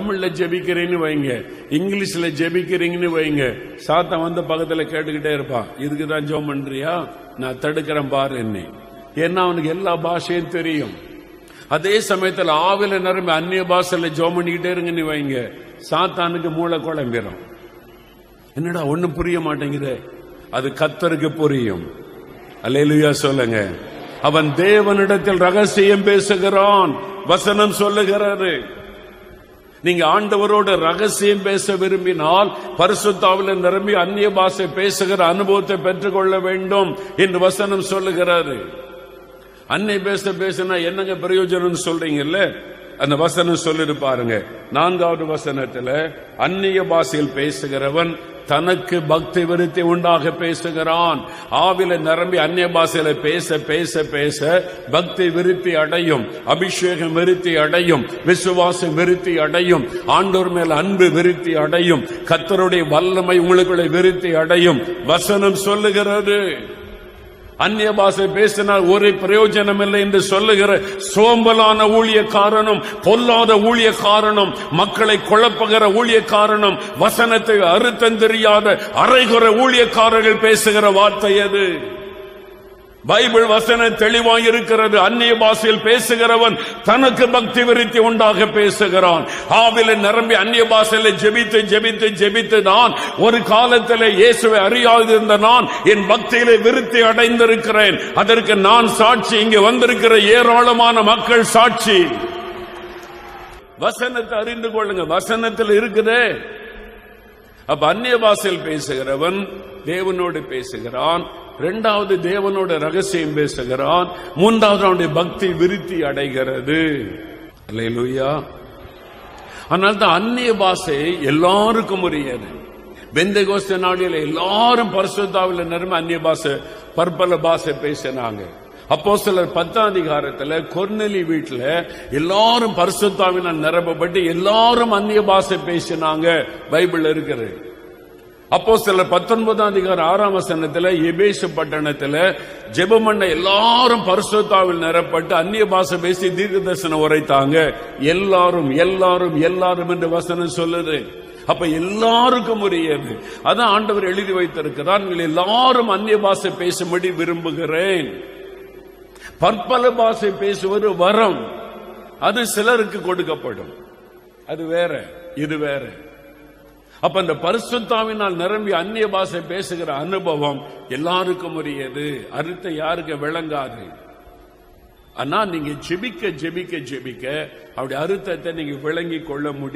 தமிழ்ல ஜெபிக்கிறேன்னு வைங்க. இங்கிலீஷ்ல ஜெபிக்கிறீங்கன்னு வைங்க. சாத்தன் வந்து பக்கத்துல கேட்டுக்கிட்டே இருப்பான். இதுக்கு தான் ஜோம் பண்றியா? நான் தடுக்கிறேன் பாரு என்ன. ஏன்னா அவனுக்கு எல்லா பாஷையும் தெரியும். அதே சமயத்துல ஆவில நிரம்பி அந்நிய பாஷையில ஜோம் பண்ணிக்கிட்டே இருங்கன்னு வைங்க. சாத்தானுக்கு மூளை குழம்பிடும் என்னடா ஒண்ணும் புரிய மாட்டேங்குது. அது கத்தருக்கு புரியும். அல்லேலூயா சொல்லுங்க. அவன் தேவனிடத்தில் ரகசியம் பேசுகிறான். வசனம் சொல்லுகிறாரு நீங்க ஆண்டவரோட ரகசியம் பேச விரும்பினால் பரிசுத்தாவில் நிரம்பி அந்நிய பாஷை பேசுகிற அனுபவத்தை பெற்றுக்கொள்ள வேண்டும் என்று வசனம் சொல்லுகிறாரு. அன்னை பேச பேசினா என்னங்க பிரயோஜனம் சொல்றீங்கல்ல? அந்த வசனம் சொல்லிட்டு பாருங்க. நான்காவது வசனத்துல அந்நிய பாஷையில் பேசுகிறவன் தனக்கு பக்தி விருத்தி உண்டாக பேசுகிறான். ஆவில நிரம்பி அந்நிய பாசையில பேச பேச பேச பக்தி விருத்தி அடையும். அபிஷேகம் விருத்தி அடையும். விசுவாசம் விருத்தி அடையும். ஆண்டோர் மேல் அன்பு விருத்தி அடையும். கத்தருடைய வல்லமை உங்களுக்குள்ள விருத்தி அடையும். வசனம் சொல்லுகிறது. அந்நிய பாஷை பேசினால் ஒரு பிரயோஜனம் இல்லை என்று சொல்லுகிற சோம்பலான ஊழிய காரணம் பொல்லாத ஊழிய காரணம் மக்களை குழப்புகிற ஊழிய காரணம் வசனத்தை அறுத்தம் தெரியாத அரைகுற ஊழியக்காரர்கள் பேசுகிற வார்த்தை அது பைபிள் வசனம் தெளிவாய் இருக்கிறது அந்நிய பாஷையில் பேசுகிறவன் தனக்கு பக்தி விருத்தி உண்டாக பேசுகிறான். ஆவில நிரம்பி அந்நிய பாஷையில ஜெபித்து ஜெபித்து ஜெபித்து நான் ஒரு காலத்தில் இயேசுவை அறியாதிருந்த நான் என் பக்தியில விருத்தி அடைந்திருக்கிறேன். அதற்கு நான் சாட்சி. இங்கு வந்திருக்கிற ஏராளமான மக்கள் சாட்சி. வசனத்தை அறிந்து கொள்ளுங்க வசனத்தில் இருக்குதே. அப்ப அந்நிய பாஷையில் பேசுகிறவன் தேவனோடு பேசுகிறான். இரண்டாவது தேவனோட ரகசியம் பேசுகிறான் மூன்றாவது அவனுடைய பக்தி விருத்தி அடைகிறது. அல்லேலூயா. அதனால தான் அந்நிய பாஷை எல்லாருக்கும் உரியது. வெந்த கோஷ்ட நாளில் எல்லாரும் பரிசுத்தாவில் நிரம்ப அந்நிய பாஷை பற்பல பாஷை பேசினாங்க. அப்போ சிலர் பத்தாம் அதிகாரத்துல கொர்நெலி வீட்டுல எல்லாரும் பரிசுத்தாவினால் நிரப்பப்பட்டு எல்லாரும் அந்நிய பாஷை பேசினாங்க. பைபிள் இருக்கிறது. அப்போ சில பத்தொன்பதாம் அதிகாரம் ஆறாம் வசனத்துல எபேசு பட்டணத்துல ஜெபமண்ண எல்லாரும் பரிசுத்தாவில் நிரப்பட்டு அந்நிய பாஷை பேசி தீர்க்க தரிசனம் உரைத்தாங்க. எல்லாரும் எல்லாரும் எல்லாரும் என்று வசனம் சொல்லுது. அப்ப எல்லாருக்கும் உரியது. அதான் ஆண்டவர் எழுதி வைத்திருக்கிறார் நீங்கள் எல்லாரும் அந்நிய பாஷை பேசும்படி விரும்புகிறேன். பற்பல பாஷை பேசுவது வரம். அது சிலருக்கு கொடுக்கப்படும். அது வேற இது வேற. அப்ப அந்த பரிசுத்தாவினால் நிரம்பி அந்நிய பாஷை பேசுகிற அனுபவம் எல்லாருக்கும் உரியது அறுத்த யாருக்கு விளங்காது. ஆனா நீங்க ஜெபிக்க ஜெபிக்க ஜெபிக்க அப்படி அறுத்தத்தை நீங்க விளங்கி கொள்ள முடியும்.